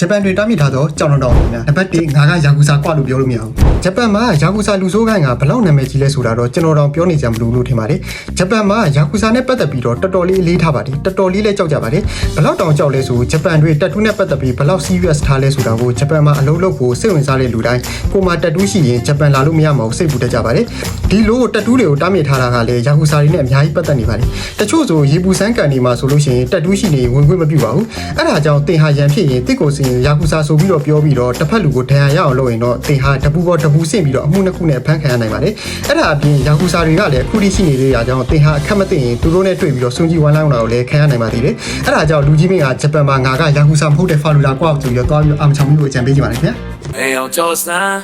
ဂျပန်တွေတားမြစ်ထားသောကြောင်တောင်တောင်တွေများနံပါတ်1ငါကယာကူဆာကွာလို့ပြောလို့မရဘူးဂျပန်မှာယာကူဆာလူဆိုးကိုင်းကဘလောက်နာမည်ကြီးလဲဆိုတာတော့ကျွန်တော်တောင်ပြောနေကြမလို့လို့ထင်ပါတယ်ဂျပန်မှာယာကူဆာနဲ့ပတ်သက်ပြီးတော့တော်တော်လေးအလေးထားပါတယ်တော်တော်လေးလည်းကြောက်ကြပါတယ်ဘလောက်တောင်ကြောက်လဲဆိုဂျပန်တွေတက်တူးနဲ့ပတ်သက်ပြီးဘလောက် serious ထားလဲဆိုတာကိုဂျပန်မှာအလုံးလုံးကိုစိတ်ဝင်စားတဲ့လူတိုင်းကိုမှတက်တူးရှိရင်ဂျပန်လာလို့မရမှာကိုစိတ်ပူတတ်ကြပါတယ်ဒီလိုတက်တူးတွေကိုတားမြစ်ထားတာကလည်းယာကူဆာတွေနဲ့အများကြီးပတ်သက်နေပါတယ်တချို့ဆိုရေပူစမ်းကန်နေမှာဆိုလို့ရှိရင်တက်တူးရှိနေဝင်ခွင့်မပြုပါဘူးအဲ့ဒါကြောင့်တင်ဟာရန်ဖြစ်ရင်တစ်ကိုစင်ယာကူစာဆိုပြီးတော့ပြောပြီးတော့တစ်ဖက်လူကိုဒဏ်ရာရအောင်လုပ်ရင်တော့တင်ဟာတပူပေါ်တပူဆင့်ပြီးတော့အမှုနှစ်ခုနဲ့ဖမ်းခံရနိုင်ပါတယ်အဲ့ဒါအပြင်ယာကူစာတွေကလည်းအခုထိရှိနေသေးတာကြောင့်တင်ဟာအခက်မသိရင်သူတို့နဲ့တွေ့ပြီးတော့စွန့်ကြီးဝမ်းလောင်းတာကိုလည်းခံရနိုင်ပါသေးတယ်အဲ့ဒါကြောင့်လူကြီးမင်းကဂျပန်မှာငါကယာကူစာမဟုတ်တဲ့ဖာလူလာကွာဆိုပြီးတော့တွားပြီးတော့အာမချောင်မျိုးကိုအကြံပေးကြပါလိမ့်ခင်ဗျာအေးအောင်ကြောစမ်း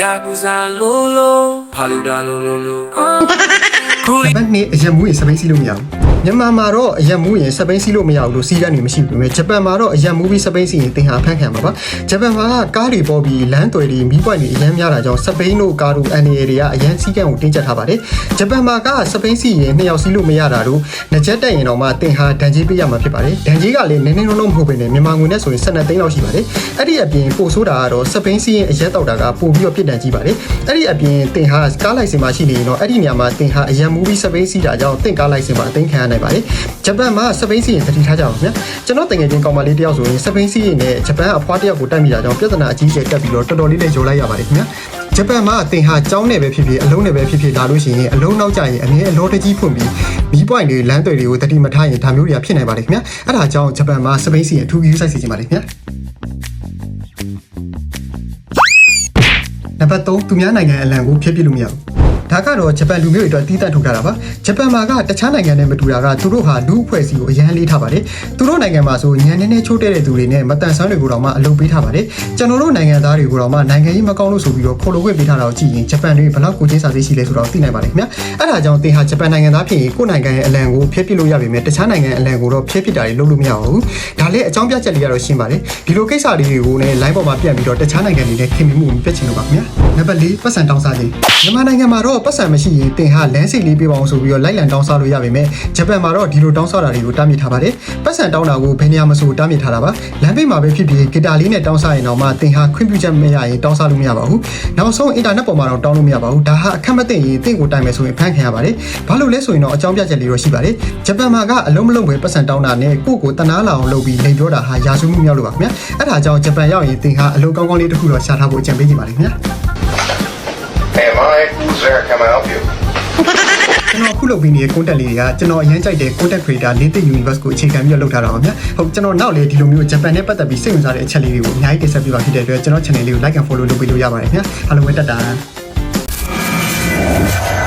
ယာကူစာလိုလိုဖာလူဒါလိုလိုလိုခုနှစ်အရင်မူရင်စပိတ်စီလို့မရဘူး မြန်မာမှာတော့အရက်မူးရင်စပိန်စီလို့မရဘူးလို့စီးကန်းနေမရှိဘူးပေမဲ့ဂျပန်မှာတော့အရက်မူးပြီးစပိန်စီရင်တင်ဟာဖန်ခံမှာပါဂျပန်မှာကားတွေပေါ်ပြီးလမ်းတွေတွေမီးပွိုင်တွေအရင်များတာကြောင့်စပိန်တို့ကားတို့အန်ရီတွေကအရင်စီးကန်းကိုတင်းကျပ်ထားပါတယ်ဂျပန်မှာကစပိန်စီရင်နှစ်ယောက်စီးလို့မရတာတို့ငကြက်တက်ရင်တော့မှတင်ဟာဒဏ်ကြီးပေးရမှာဖြစ်ပါတယ်ဒဏ်ကြီးကလည်းနည်းနည်းလုံးလုံးမဟုတ်ဘဲနဲ့မြန်မာငွေနဲ့ဆိုရင်12သိန်းလောက်ရှိပါတယ်အဲ့ဒီအပြင်ပို့ဆိုးတာကတော့စပိန်စီရင်အရက်တောက်တာကပို့ပြီးတော့ပြစ်ဒဏ်ကြီးပါတယ်အဲ့ဒီအပြင်တင်ဟာကားလိုက်စင်မှာရှိနေရင်တော့အဲ့ဒီနေရာမှာတင်ဟာအရက်မူးပြီးစပိန်စီတာကြောင့်တင့်ကားလိုက်စင်မှာအသိမ်းခံရနိုင်ပါတယ်ဂျပန်မှာစပိန်စီရင်တတိထားကြအောင်ခင်ဗျာကျွန်တော်တကယ်ချင်းကောင်မလေးတယောက်ဆိုရင်စပိန်စီရင်နဲ့ဂျပန်အဖွားတယောက်ကိုတိုက်မိတာကြောင့်ပြဿနာအကြီးအကျယ်တက်ပြီးတော့တော်တော်လေးလည်းရောလိုက်ရပါတယ်ခင်ဗျာဂျပန်မှာတင်ဟာကြောင်းနယ်ပဲဖြစ်ဖြစ်အလုံးနယ်ပဲဖြစ်ဖြစ်လာလို့ရှိရင်အလုံးနောက်ကျရင်အမြဲအလောတကြီးဖွင့်ပြီးမီးပွိုင်တွေလမ်းတွေတွေကိုတတိမထားရင်ဒါမျိုးတွေကဖြစ်နိုင်ပါတယ်ခင်ဗျာအဲ့ဒါကြောင့်ဂျပန်မှာစပိန်စီရင်အထူးကြီးစိုက်စီခြင်းပါတယ်ခင်ဗျာနံပါတ်3သူများနိုင်ငံအလံကိုဖျက်ပစ်လို့မရဘူး ဒါကတော့ဂျပန်လူမျိုးတွေအတွက်တီးတန့်ထုတ်ထားတာပါဂျပန်မှာကတခြားနိုင်ငံနဲ့မတူတာကသူတို့ဟာလူအဖွဲ့အစည်းကိုအရန်လေးထားပါတယ်သူတို့နိုင်ငံမှာဆိုညံနေနေချိုးတဲ့တဲ့သူတွေနဲ့မတန်ဆန်းတွေကိုတော့မှအလုပ်ပေးထားပါတယ်ကျွန်တော်တို့နိုင်ငံသားတွေကိုတော့မှနိုင်ငံရေးမကောင်းလို့ဆိုပြီးတော့ခိုးလို့ခွင့်ပေးထားတာကိုကြည့်ရင်ဂျပန်တွေဘယ်လောက်ကိုချင်းစာသိရှိလဲဆိုတော့သိနိုင်ပါတယ်ခင်ဗျအဲ့ဒါကြောင့်တင်ဟာဂျပန်နိုင်ငံသားဖြစ်ရင်ကိုယ့်နိုင်ငံရဲ့အလံကိုဖျက်ပစ်လို့ရပါမယ်တခြားနိုင်ငံအလံကိုတော့ဖျက်ပစ်တာတွေလုပ်လို့မရပါဘူးဒါလည်းအကြောင်းပြချက်လေးကတော့ရှင်းပါတယ်ဒီလိုကိစ္စလေးတွေကိုလည်း line ပေါ်မှာပြတ်ပြီးတော့တခြားနိုင်ငံတွေနဲ့ခင်မင်မှုကိုပြတ်ချင်လို့ပါခင်ဗျာနံပါတ်၄ပတ်စံတောင်းစားခြင်းမြန်မာနိုင်ငံမှာတော့ပတ်စံမရှိရင်တင်ဟာလမ်းစိတ်လေးပေးပါအောင်ဆိုပြီးတော့လိုက်လံတောင်းစားလို့ရပါမယ်ဂျပန်မှာတော့ဒီလိုတောင်းစားတာတွေကိုတားမြစ်ထားပါတယ်ပတ်စံတောင်းတာကိုဘယ်နေရာမှာဆိုတားမြစ်ထားတာပါလမ်းဘေးမှာပဲဖြစ်ဖြစ်ဂီတာလေးနဲ့တောင်းစားရင်တော့မှတင်ဟာခွင့်ပြုချက်မရရင်တောင်းစားလို့မရပါဘူးနောက်ဆုံးအင်တာနက်ပေါ်မှာတော့တောင်းလို့မရပါဘူးဒါဟာအခက်မသိရင်တင့်ကိုတိုင်မယ်ဆိုရင်ဖမ်းခံရပါတယ်ဘာလို့လဲဆိုရင်တော့အကြောင်းပြချက်လေးတော့ရှိပါတယ်ဂျပန်မှာကအလုံးမလုံးပဲပတ်စံတောင်းတာနဲ့ကိုယ့်ကိုတနာလာအောင်လုပ်ပြီးလိန်ပြောတာဟာရာဇဝမှုမြောက်လို့ပါခင်ဗျအဲ့ဒါကြောင့်ဂျပန်ရောက်ရင်တင်ဟာအလုံးကောင်းကောင်းလေးတစ်ခုတော့ရှာထားဖို့အကြံပေးချင်ပါတယ်ခင်ဗျာ Hey, Mike, who's there? Can I help you? ကျွန်တော်ခုလုပ်ပေးနေတဲ့ content လေးတွေကကျွန်တော်အရင်ကြိုက်တဲ့ content creator လင်းသိ universe ကိုအခြေခံပြီးတော့လုပ်ထားတာပါဗျာ။ဟုတ်ကျွန်တော်နောက်လည်းဒီလိုမျိုးဂျပန်နဲ့ပတ်သက်ပြီးစိတ်ဝင်စားတဲ့အချက်လေးတွေကိုအများကြီးတင်ဆက်ပေးပါဖြစ်တဲ့အတွက်ကျွန်တော် channel လေးကို like and follow လုပ်ပေးလို့ရပါတယ်ခင်ဗျာ။အားလုံးပဲတက်တာ။